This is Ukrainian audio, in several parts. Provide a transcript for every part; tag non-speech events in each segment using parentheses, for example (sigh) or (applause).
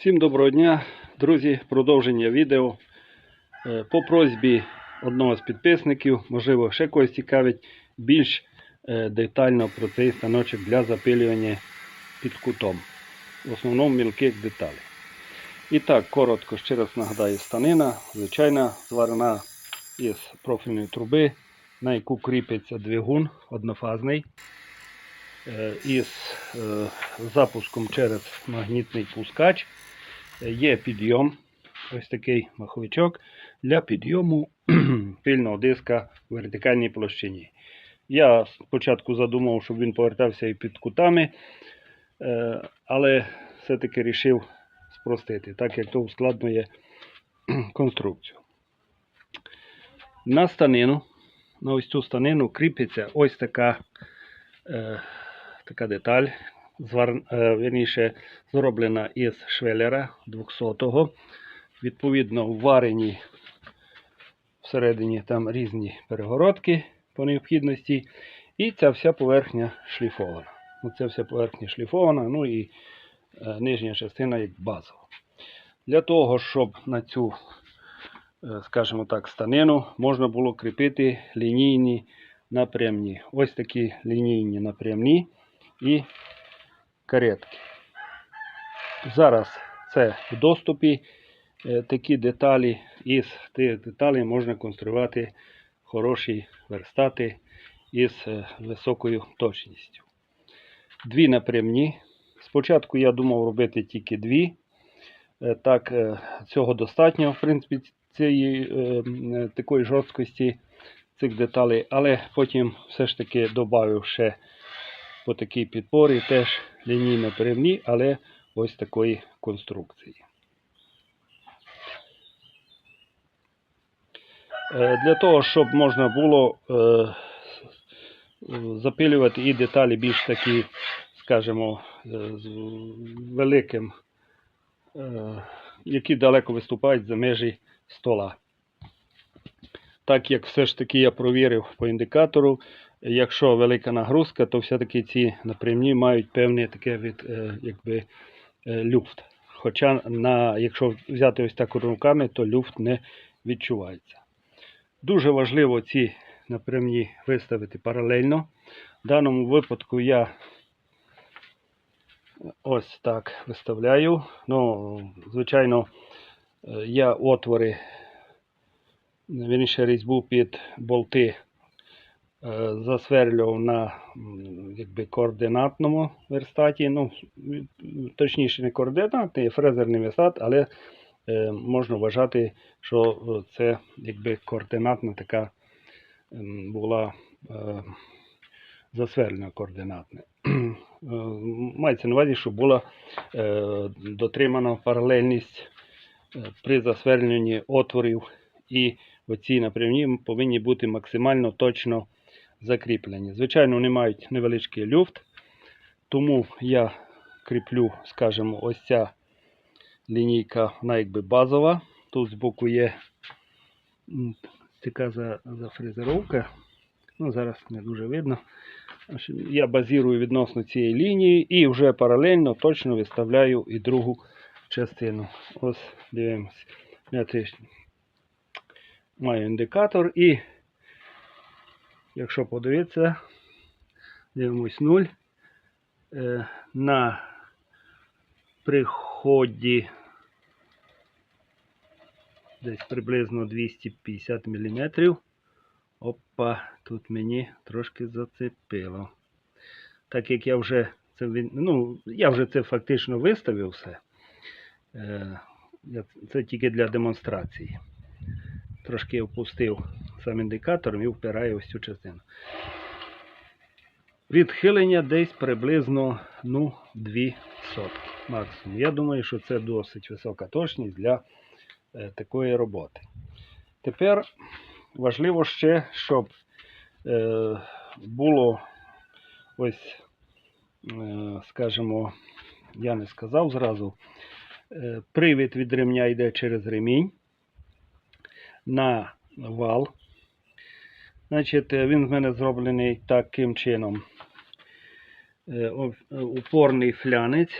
Всім доброго дня, друзі. Продовження відео. Е, По просьбі одного з підписників, можливо, ще когось цікавить більш е, детально про цей станочок для запилювання під кутом. В основному мілких деталей. І так, коротко ще раз нагадаю, станина, звичайна зварена із профільної труби, на яку кріпиться двигун однофазний е, із запуском через магнітний пускач. Є підйом, ось такий маховичок для підйому (clears throat) пильного диска в вертикальній площині. Я спочатку задумав, щоб він повертався і під кутами, е, але все-таки вирішив спростити, так як то ускладнює (clears throat) конструкцію. На станину, на ось цю станину кріпиться ось така, е, така деталь, звар, е, зроблена із швелера 200-го. Відповідно, вварені всередині там різні перегородки по необхідності. І ця вся поверхня шліфована. Ну, Ця вся поверхня шліфована, ну і е, нижня частина як базова. Для того, щоб на цю, е, скажімо так, станину можна було кріпити лінійні напрямні. Ось такі лінійні напрямні і каретки. Зараз це в доступі е, такі деталі. Із тих деталей можна конструювати хороші верстати із е, високою точністю. Дві напрямні. Спочатку я думав робити тільки дві. Е, Так, цього достатньо, в принципі, цієї такої жорсткості цих деталей, але потім все ж таки додав ще по такій підпорі теж лінійно перевні, але ось такої конструкції. Е, Для того, щоб можна було е, запилювати і деталі більш такі, скажімо, е, з великим, які далеко виступають за межі стола. Так як все ж таки я провірив по індикатору, якщо велика нагрузка, то все-таки ці напрямні мають певне таке від, е, якби, е, люфт. Хоча, на, якщо взяти ось так руками, то люфт не відчувається. Дуже важливо ці напрямні виставити паралельно. В даному випадку я ось так виставляю. Ну, звичайно, е, я отвори, вірніше різьбу під болти засверлював на якби, координатному верстаті. Ну, точніше, не координатний, а фрезерний верстат, але е, можна вважати, що е, це якби координатна така була е, засверлена координатна. Е, Мається на увазі, що була е, дотримана паралельність е, при засверленні отворів і оці напрямні повинні бути максимально точно закріплені. Звичайно, вони мають невеличкий люфт, тому я кріплю, скажімо, ось ця лінійка, вона якби базова. Тут збоку є така за, зафрезеровка. Ну, зараз не дуже видно. Я базірую відносно цієї лінії і вже паралельно точно виставляю і другу частину. Ось дивимось. Я теж маю індикатор і якщо подивитися, дивимось 0. Е, на приході десь приблизно 250 мм. Опа, тут мені трошки зацепило. Так як я вже це ну, я вже це фактично виставив все. Е, Це тільки для демонстрації. Трошки опустив сам індикатор і впираю ось цю частину. Відхилення десь приблизно ну, 2 сотки максимум. Я думаю, що це досить висока точність для е, такої роботи. Тепер важливо ще, щоб е, було ось, е, скажімо, я не сказав зразу, е, привід від ремня йде через ремінь на вал. Значить, е, він в мене зроблений таким чином. Е, е, Упорний флянець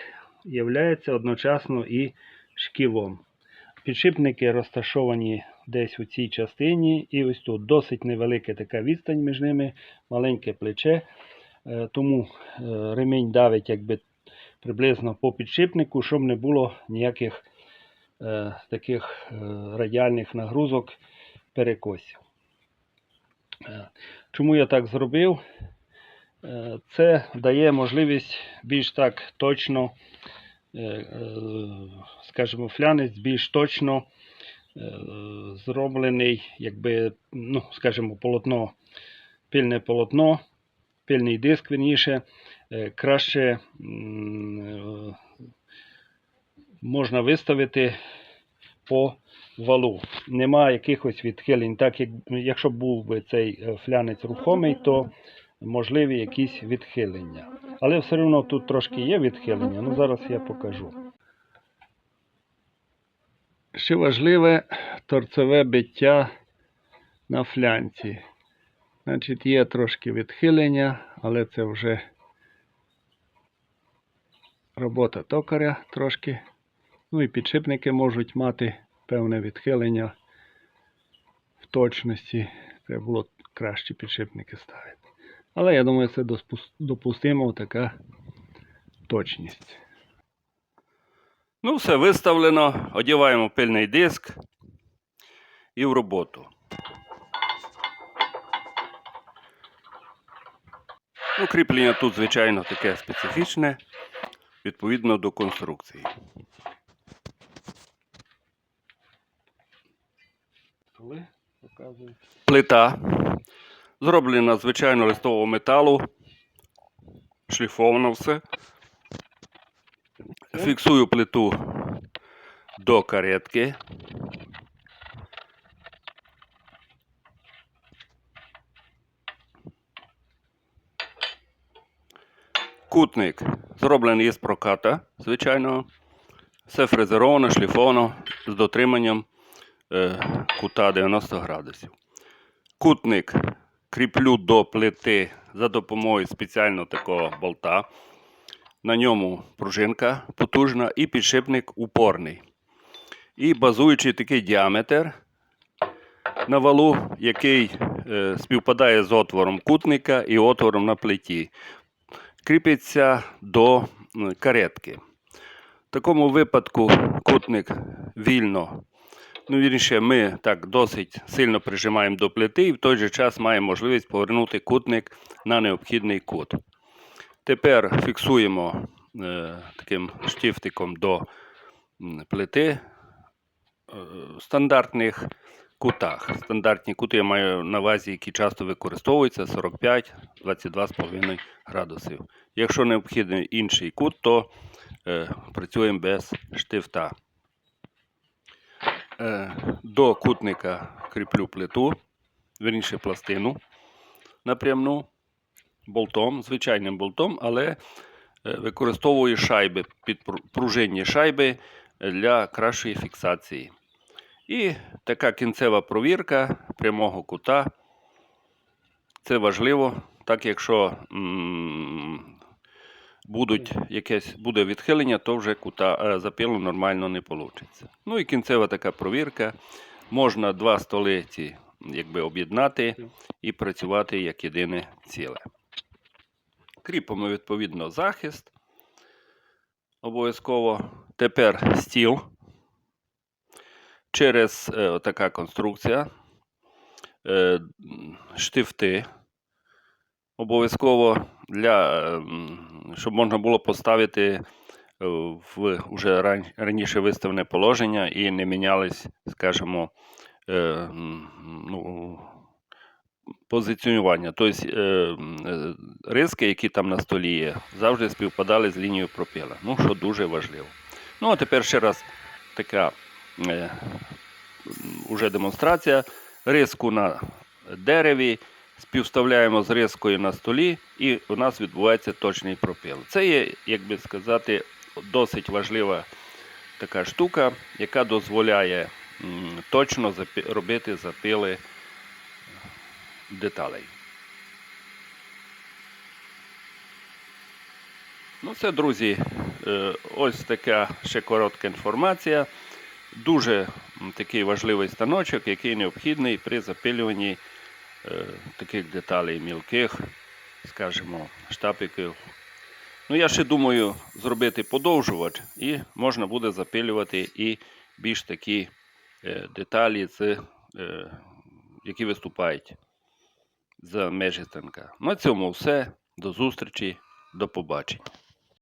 є одночасно і шківом. Підшипники розташовані десь у цій частині, і ось тут досить невелика така відстань між ними, маленьке плече. Тому ремінь давить якби приблизно по підшипнику, щоб не було ніяких таких радіальних нагрузок перекосів. Е, Чому я так зробив? Е, Це дає можливість більш так точно, е, скажімо, флянець більш точно зроблений, якби, ну, скажімо, полотно, пильне полотно, пильний диск, верніше, краще можна виставити по валу. Нема якихось відхилень. Так як якщо був би цей е, флянець рухомий, то можливі якісь відхилення. Але все одно тут трошки є відхилення, ну зараз я покажу. Ще важливе торцеве биття на флянці. Значить, є трошки відхилення, але це вже робота токаря трошки. Ну і підшипники можуть мати певне відхилення в точності. Треба було краще підшипники ставити. Але я думаю, це допустимо така точність. Ну, все виставлено, одіваємо пильний диск і в роботу. Ну, кріплення тут, звичайно, таке специфічне, відповідно до конструкції. Коли показую. Плита зроблена з звичайно листового металу, шліфовано все. Фіксую плиту до каретки. Кутник зроблений із проката, звичайно. Все фрезеровано, шліфовано з дотриманням кута 90 градусів. Кутник кріплю до плити за допомогою спеціального такого болта. На ньому пружинка потужна і підшипник упорний. І базуючий такий діаметр на валу, який е, співпадає з отвором кутника і отвором на плиті. Кріпиться до каретки. В такому випадку кутник вільно. Ну, вірніше, ми так досить сильно прижимаємо до плити і в той же час маємо можливість повернути кутник на необхідний кут. Тепер фіксуємо е, таким штифтиком до плити е, в стандартних кутах. Стандартні кути я маю на увазі, які часто використовуються 45 22,5 градусів. Якщо необхідний інший кут, то е, працюємо без штифта. Е, до кутника кріплю плиту, верніше пластину напрямну болтом, звичайним болтом, але е, використовую шайби, підпружинні шайби для кращої фіксації. І така кінцева провірка прямого кута. Це важливо, так якщо будуть якесь, буде відхилення, то вже кута е, запилу нормально не вийде. Ну і кінцева така провірка. Можна два столи ці якби об'єднати і працювати як єдине ціле. Кріпимо відповідно захист. Обов'язково. Тепер стіл. Через е, така конструкція. Е, штифти. Обов'язково для, е, щоб можна було поставити е, в уже раніше виставлене положення і не мінялись, скажімо, е, ну, позиціонування. Тобто е, риски, які там на столі є, завжди співпадали з лінією пропіла. Ну, що дуже важливо. Ну, а тепер ще раз така уже демонстрація. Риску на дереві співставляємо з рискою на столі, і у нас відбувається точний пропіл. Це є, як би сказати, досить важлива така штука, яка дозволяє точно робити запили деталей. Ну, це, друзі, е, ось така ще коротка інформація. Дуже такий важливий станочок, який необхідний при запилюванні е, таких деталей мілких, скажімо, штапиків. Ну, я ще думаю зробити подовжувач, і можна буде запилювати і більш такі е, деталі, з, е, які виступають за межі станка. На цьому все. До зустрічі, до побачення.